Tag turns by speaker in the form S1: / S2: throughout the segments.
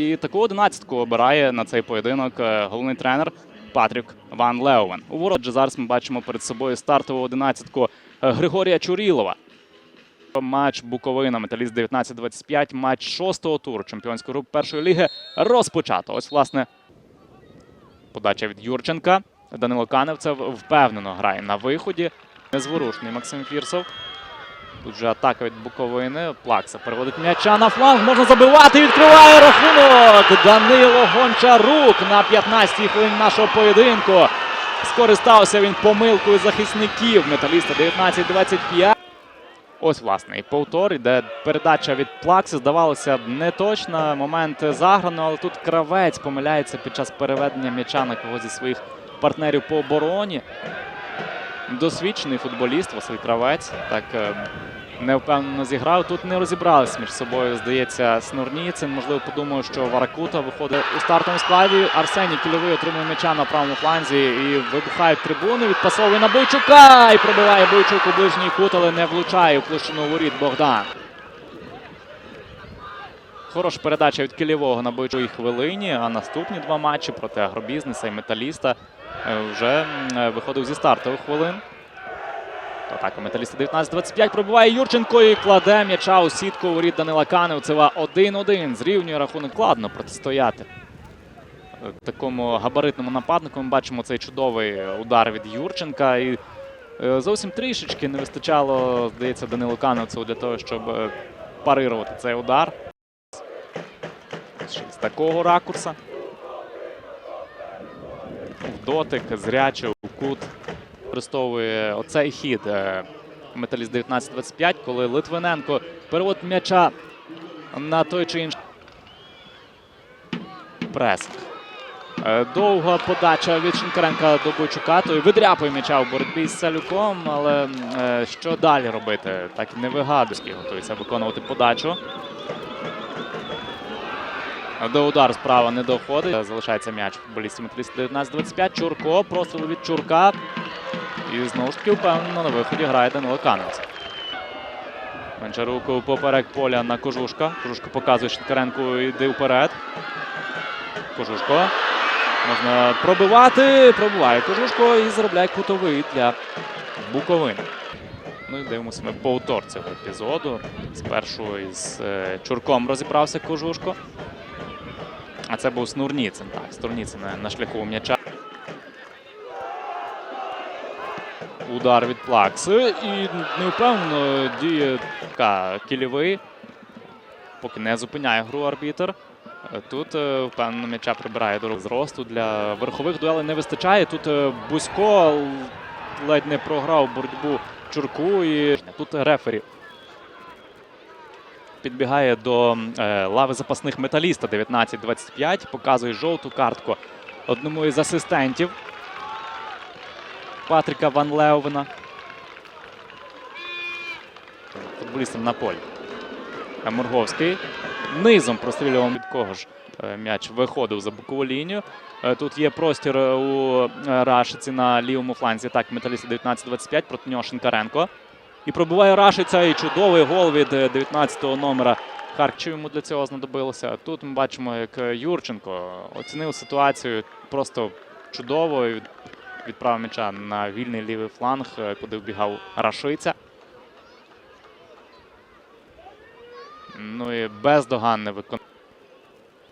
S1: І таку одинадцятку обирає на цей поєдинок е, головний тренер Патрік Ван Леовен. У ворот зараз ми бачимо перед собою стартову одинадцятку е, Григорія Чурілова. Матч Буковина, металіст 19-25, матч шостого туру чемпіонської групи першої ліги розпочато. Ось, власне, подача від Юрченка. Данило Каневцев впевнено грає на виході. Незворушний Максим Фірсов. Тут же атака від Буковини. Плакса переводить м'яча на фланг. Можна забивати. Відкриває рахунок. Данило Гончарук на 15-й хвилині нашого поєдинку. Скористався він помилкою захисників. Металіста 19-25. Ось власне і повтор, іде передача від Плакси. Здавалося не точна. Момент заграно, але тут кравець помиляється під час переведення м'яча на когось зі своїх партнерів по обороні. Досвідчений футболіст Василь Кравець. Так е, невпевнено зіграв. Тут не розібрались між собою, здається, Снурніцин. Можливо, подумав, що Варакута виходить у стартовому складі. Арсеній Кільовий отримує м'яча на правому фланзі і вибухають трибуни. Відпасовує на Бойчука і пробиває Бойчук у ближній кут, але не влучає у площину воріт Богдан. Хороша передача від Кілєвого на бойовій хвилині. А наступні два матчі проти агробізнеса і металіста е, вже е, виходив зі стартових хвилин. Атака металіста 19-25 пробиває Юрченко і кладе м'яча у сітку у воріт Данила Каневцева 1-1. Зрівнює рахунок складно протистояти. Такому габаритному нападнику ми бачимо цей чудовий удар від Юрченка. І е, зовсім трішечки не вистачало, здається, Данилу Каневцеву для того, щоб е, парирувати цей удар. З такого ракурса. Дотик, зряче, у кут. Використовує оцей хід е, металіст 19-25, коли Литвиненко переводить м'яча на той чи інший пресинг. Е, Довга подача від Шинкаренка до Бойчука. Той видряпує м'яча в боротьбі з Салюком, але е, що далі робити? Так не вигадує. Готується виконувати подачу. До удару справа не доходить. Залишається м'яч футболістів металіста 19-25. Чурко, простріл від Чурка. І знову ж таки впевнено на виході грає Данило Каневець. Менчарук поперек поля на Кожушка. Кожушка показує Шинкаренку, йде вперед. Кожушко. Можна пробивати. Пробиває Кожушко і заробляє кутовий для Буковини. Ну і дивимося ми повтор цього епізоду. Спершу із е, Чурком розібрався Кожушко. А це був Снурніцин. Так, Снурніцин на- на шляху м'яча. Удар від Плакси. І невпевнено діє така кільовий. Поки не зупиняє гру арбітер. Тут е, впевнено м'яча прибирає до зросту. Для верхових дуелей не вистачає. Тут е, Бузько ледь не програв боротьбу Чурку. І тут рефері підбігає до е, лави запасних металіста 19-25. Показує жовту картку одному із асистентів Патріка Ван Леовена. Футболістам на полі. Мурговський низом прострілював від кого ж е, м'яч виходив за бокову лінію. Е, Тут є простір е, у Рашиці на лівому фланзі. Так, металіста 19-25 проти нього Шинкаренко. І пробиває Рашиця і чудовий гол від е, 19-го номера. Харків йому для цього знадобилося. Тут ми бачимо, як Юрченко оцінив ситуацію просто чудово. Відправив м'яча на вільний лівий фланг, е, куди вбігав Рашиця. Ну і бездоганне виконання.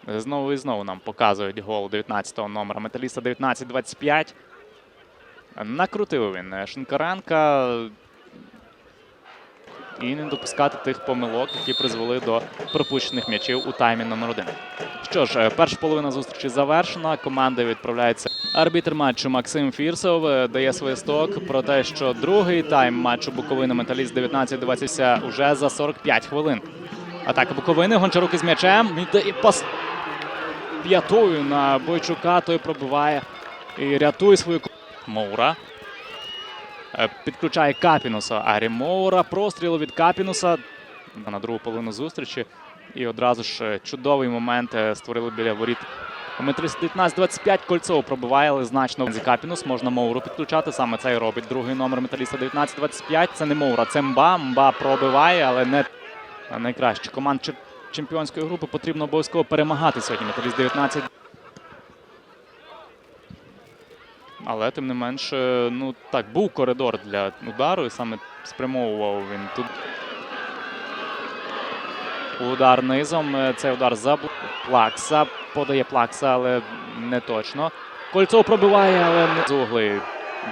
S1: Знову і знову нам показують гол 19-го номера металіста 19-25. Накрутив він е, Шинкаренка. І не допускати тих помилок, які призвели до пропущених м'ячів у таймі номер один. Що ж, е, перша половина зустрічі завершена. Команда відправляється. Арбітр матчу Максим Фірсов е, дає свисток про те, що другий тайм матчу Буковина Металіст 19-20 уже за 45 хвилин. Атака Буковини. Гончарук із м'ячем. Віддає пас п'ятою на Бойчука. Той пробиває і рятує свою. Е, Підключає Капінуса. Арі Моура. Простріл від Капінуса на другу половину зустрічі. І одразу ж е, чудовий момент е, створили біля воріт. Металіст 19-25 Кольцов пробиває, але значно Капінус. Можна Моуру підключати. Саме це і робить другий номер металіста 19-25. Це не Моура, це Мба. Мба пробиває, але не найкраще. Команд чемпіонської групи потрібно обов'язково перемагати сьогодні. Металіст 19. Але тим не менш, е, ну так, був коридор для удару, і саме спрямовував він тут. Удар низом. Е, Цей удар за Плакса. Подає Плакса, але не точно. Кольцов пробиває, але не з угли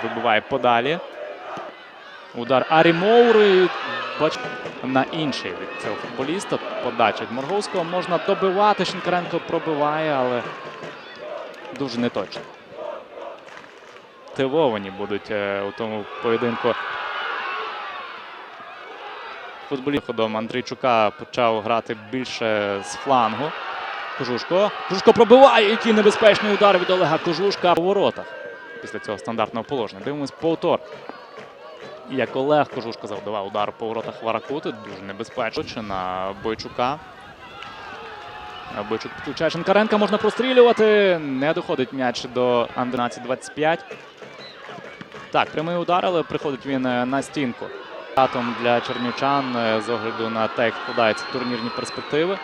S1: вибиває подалі. Удар Арі Моури. Бач, на інший від цього футболіста. Подача Морговського. Можна добивати. Шинкаренко пробиває, але дуже неточно. Мотивовані будуть е, у тому поєдинку. Футболіст ходом Андрійчука почав грати більше з флангу. Кожушко. Кожушко пробиває. Який небезпечний удар від Олега Кожушка у воротах після цього стандартного положення. Дивимось повтор. Як Олег Кожушко завдавав удар по воротах Варакути. Дуже небезпечно на Бойчука. А Бойчук підключає Шинкаренка. Можна прострілювати. Не доходить м'яч до Андер 25 Так, прямий удар, але приходить він е, на стінку. Атом для чернівчан е, з огляду на те, як складаються турнірні перспективи.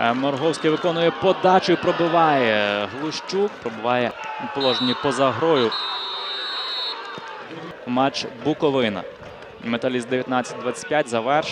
S1: Е, Морговський виконує подачу і пробиває. Глущук пробиває у положенні поза грою. Матч Буковина. Металіст 19-25 завершив.